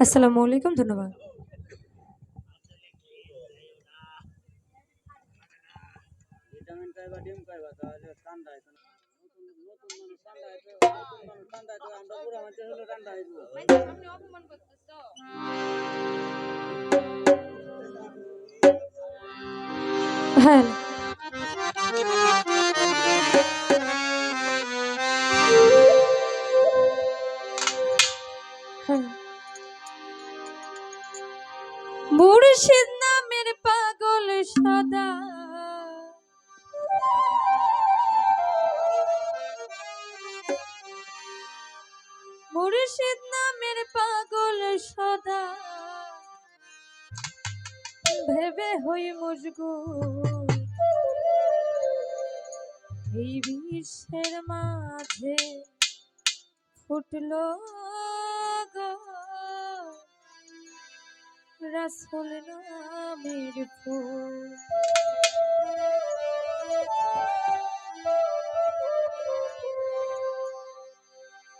আসসালামু আলাইকুম ধন্যবাদ ভিটামিন খাইবা ডিম খাইবা তাহলে ঠান্ডা হইতো না নতুন নতুন মানুষ ঠান্ডা হইতো নতুন মানুষ ঠান্ডা হইতো আমরা বুড়া মানুষ হলে ঠান্ডা হইতো হ্যাঁ হ্যাঁ মুর্শিদ নামের পাগল সদা। মুর্শিদ নামের পাগল সদা। ভেবে হই মজগুর এই বিশ্বের মাঝে ফুটলো রাসুল ফুল।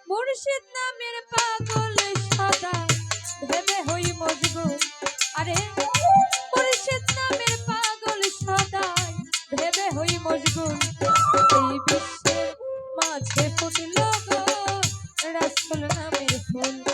মুর্শিদ নামের পাগল সদা, ভেবে হই মজগুর আরে, মুর্শিদ নামের পাগল সদাই ভেবে হই মজগুর এই বিশ্বের মাঝে ফুটল রাসুল নামের ফুল।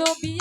নবী